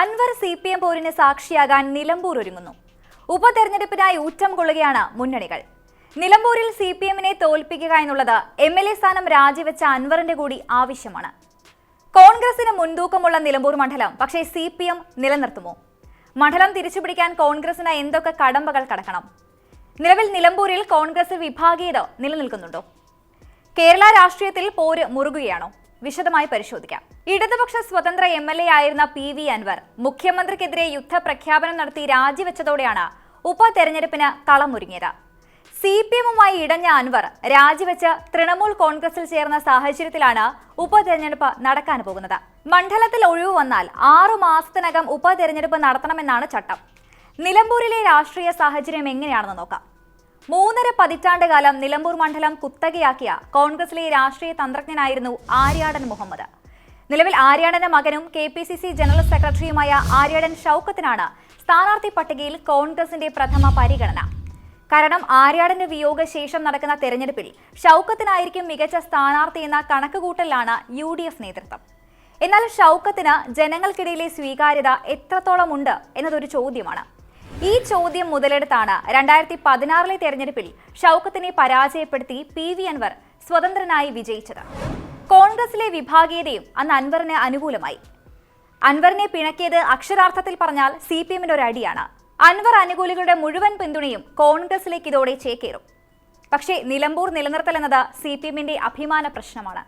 Anwar C P M പോരിന് സാക്ഷിയാകാൻ നിലമ്പൂർ ഒരുങ്ങുന്നു. ഉപതെരഞ്ഞെടുപ്പിനായി ഊറ്റം കൊള്ളുകയാണ് മുന്നണികൾ. നിലമ്പൂരിൽ സി പി എമ്മിനെ തോൽപ്പിക്കുക എന്നുള്ളത് എം എൽ എ സ്ഥാനം രാജിവെച്ച അൻവറിന്റെ കൂടി ആവശ്യമാണ്. കോൺഗ്രസിന് മുൻതൂക്കമുള്ള നിലമ്പൂർ മണ്ഡലം പക്ഷേ സി പി എം നിലനിർത്തുമോ? മണ്ഡലം തിരിച്ചുപിടിക്കാൻ കോൺഗ്രസിന് എന്തൊക്കെ കടമ്പകൾ കടക്കണം? നിലവിൽ നിലമ്പൂരിൽ കോൺഗ്രസ് വിഭാഗീയത നിലനിൽക്കുന്നുണ്ടോ? കേരള രാഷ്ട്രീയത്തിൽ പോര് മുറുകുകയാണോ? വിശദമായി പരിശോധിക്കാം. ഇടതുപക്ഷ സ്വതന്ത്ര എം എൽ എ ആയിരുന്ന പി വി അൻവർ മുഖ്യമന്ത്രിക്കെതിരെ യുദ്ധപ്രഖ്യാപനം നടത്തി രാജിവെച്ചതോടെയാണ് ഉപതെരഞ്ഞെടുപ്പിന് കളമൊരുങ്ങിയത് സി പി എമ്മുമായി ഇടഞ്ഞ അൻവർ രാജിവെച്ച് തൃണമൂൽ കോൺഗ്രസിൽ ചേർന്ന സാഹചര്യത്തിലാണ് ഉപതെരഞ്ഞെടുപ്പ് നടക്കാൻ പോകുന്നത്. മണ്ഡലത്തിൽ ഒഴിവ് വന്നാൽ ആറു മാസത്തിനകം ഉപതെരഞ്ഞെടുപ്പ് നടത്തണമെന്നാണ് ചട്ടം. നിലമ്പൂരിലെ രാഷ്ട്രീയ സാഹചര്യം എങ്ങനെയാണെന്ന് നോക്കാം. മൂന്നര പതിറ്റാണ്ട് കാലം നിലമ്പൂർ മണ്ഡലം കുത്തകയാക്കിയ കോൺഗ്രസിലെ രാഷ്ട്രീയ തന്ത്രജ്ഞനായിരുന്നു ആര്യാടൻ മുഹമ്മദ്. നിലവിൽ ആര്യാടന്റെ മകനും K P C C general സെക്രട്ടറിയുമായ ആര്യാടൻ ഷൌക്കത്തിനാണ് സ്ഥാനാർത്ഥി പട്ടികയിൽ കോൺഗ്രസിന്റെ പ്രഥമ പരിഗണന. കാരണം ആര്യാടന്റെ വിയോഗശേഷം നടക്കുന്ന തെരഞ്ഞെടുപ്പിൽ ഷൌക്കത്തിനായിരിക്കും മികച്ച സ്ഥാനാർത്ഥി എന്ന കണക്കുകൂട്ടലിലാണ് യു ഡി എഫ് നേതൃത്വം. എന്നാൽ ഷൌക്കത്തിന് ജനങ്ങൾക്കിടയിലെ സ്വീകാര്യത എത്രത്തോളം ഉണ്ട് എന്നതൊരു ചോദ്യമാണ്. ഈ ചോദ്യം മുതലെടുത്താണ് രണ്ടായിരത്തി പതിനാറിലെ തെരഞ്ഞെടുപ്പിൽ ഷൌക്കത്തിനെ പരാജയപ്പെടുത്തി പി വി അൻവർ സ്വതന്ത്രനായി വിജയിച്ചത്. കോൺഗ്രസിലെ വിഭാഗീയതയും അന്ന് അൻവറിന് അനുകൂലമായി. അൻവറിനെ പിണക്കിയത് അക്ഷരാർത്ഥത്തിൽ പറഞ്ഞാൽ സി പി എമ്മിന്റെ ഒരു അടിയാണ്. അൻവർ അനുകൂലികളുടെ മുഴുവൻ പിന്തുണയും കോൺഗ്രസിലേക്ക് ഇതോടെ ചേക്കേറും. പക്ഷേ നിലമ്പൂർ നിലനിർത്തൽ എന്നത് സി പി എമ്മിന്റെ അഭിമാന പ്രശ്നമാണ്.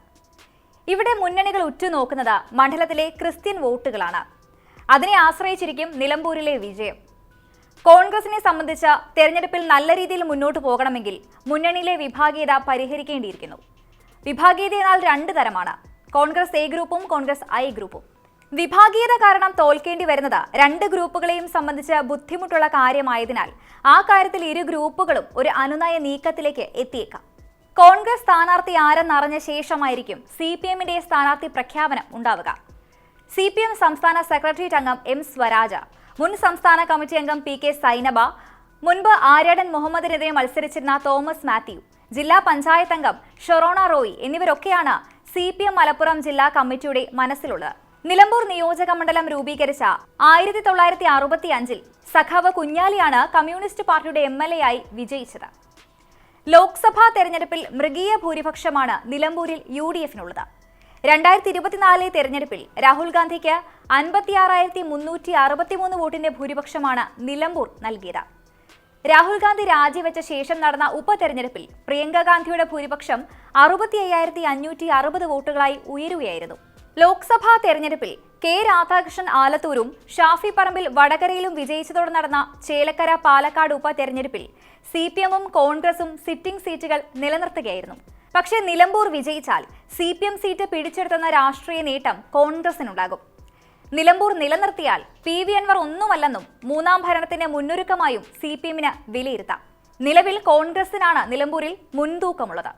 ഇവിടെ മുന്നണികൾ ഉറ്റുനോക്കുന്നത് മണ്ഡലത്തിലെ ക്രിസ്ത്യൻ വോട്ടുകളാണ്. അതിനെ ആശ്രയിച്ചിരിക്കും നിലമ്പൂരിലെ വിജയം. കോൺഗ്രസിനെ സംബന്ധിച്ച് തെരഞ്ഞെടുപ്പിൽ നല്ല രീതിയിൽ മുന്നോട്ട് പോകണമെങ്കിൽ മുന്നണിയിലെ വിഭാഗീയത പരിഹരിക്കേണ്ടിയിരിക്കുന്നു. വിഭാഗീയത എന്നാൽ രണ്ട് തരമാണ്. കോൺഗ്രസ് എ ഗ്രൂപ്പും കോൺഗ്രസ് ഐ ഗ്രൂപ്പും. വിഭാഗീയത കാരണം തോൽക്കേണ്ടി വരുന്നത് രണ്ട് ഗ്രൂപ്പുകളെയും സംബന്ധിച്ച് ബുദ്ധിമുട്ടുള്ള കാര്യമായതിനാൽ ആ കാര്യത്തിൽ ഇരു ഗ്രൂപ്പുകളും ഒരു അനുനയ നീക്കത്തിലേക്ക് എത്തിയേക്കാം. കോൺഗ്രസ് സ്ഥാനാർത്ഥി ആരെന്നറിഞ്ഞ ശേഷമായിരിക്കും സി പി എമ്മിന്റെ സ്ഥാനാർത്ഥി പ്രഖ്യാപനം ഉണ്ടാവുക. സി പി എം സംസ്ഥാന സെക്രട്ടേറിയറ്റ് അംഗം എം സ്വരാജ മുൻ സംസ്ഥാന കമ്മിറ്റി അംഗം പി കെ സൈനബ മുൻപ് ആര്യാടൻ മുഹമ്മദിനെതിരെ മത്സരിച്ചിരുന്ന തോമസ് മാത്യു ജില്ലാ പഞ്ചായത്ത് അംഗം ഷൊറോണ റോയ് എന്നിവരൊക്കെയാണ് സി പി എം മലപ്പുറം ജില്ലാ കമ്മിറ്റിയുടെ മനസ്സിലുള്ളത്. നിലമ്പൂർ നിയോജക മണ്ഡലം രൂപീകരിച്ച ആയിരത്തി തൊള്ളായിരത്തി അറുപത്തി അഞ്ചിൽ സഖാവ് കുഞ്ഞാലിയാണ് കമ്മ്യൂണിസ്റ്റ് പാർട്ടിയുടെ എം എൽ എ ആയി വിജയിച്ചത്. ലോക്സഭാ തെരഞ്ഞെടുപ്പിൽ മൃഗീയ ഭൂരിപക്ഷമാണ് നിലമ്പൂരിൽ യു ഡി എഫിനുള്ളത്. രണ്ടായിരത്തി ഇരുപത്തിനാലിലെ തെരഞ്ഞെടുപ്പിൽ രാഹുൽ ഗാന്ധിക്ക് അൻപത്തിയാറായിരത്തി മുന്നൂറ്റി അറുപത്തിമൂന്ന് വോട്ടിന്റെ ഭൂരിപക്ഷമാണ് നിലമ്പൂർ നൽകിയത്. രാഹുൽ ഗാന്ധി രാജിവെച്ച ശേഷം നടന്ന ഉപതെരഞ്ഞെടുപ്പിൽ പ്രിയങ്ക ഗാന്ധിയുടെ ഭൂരിപക്ഷം അറുപത്തി അയ്യായിരത്തി അഞ്ഞൂറ്റി അറുപത് വോട്ടുകളായി ഉയരുകയായിരുന്നു. ലോക്സഭാ തെരഞ്ഞെടുപ്പിൽ കെ രാധാകൃഷ്ണൻ ആലത്തൂരും ഷാഫി പറമ്പിൽ വടകരയിലും വിജയിച്ചതോടെ നടന്ന ചേലക്കര പാലക്കാട് ഉപതെരഞ്ഞെടുപ്പിൽ സി പി എമ്മും കോൺഗ്രസും സിറ്റിംഗ് സീറ്റുകൾ നിലനിർത്തുകയായിരുന്നു. പക്ഷേ നിലമ്പൂർ വിജയിച്ചാൽ സി പി എം സീറ്റ് പിടിച്ചെടുത്തുന്ന രാഷ്ട്രീയ നേട്ടം കോൺഗ്രസിനുണ്ടാകും. നിലമ്പൂർ നിലനിർത്തിയാൽ പി വി അൻവർ ഒന്നുമല്ലെന്നും മൂന്നാം ഭരണത്തിന്റെ മുന്നൊരുക്കമായും സി പി എമ്മിന് വിലയിരുത്താം. നിലവിൽ കോൺഗ്രസിനാണ് നിലമ്പൂരിൽ മുൻതൂക്കമുള്ളത്.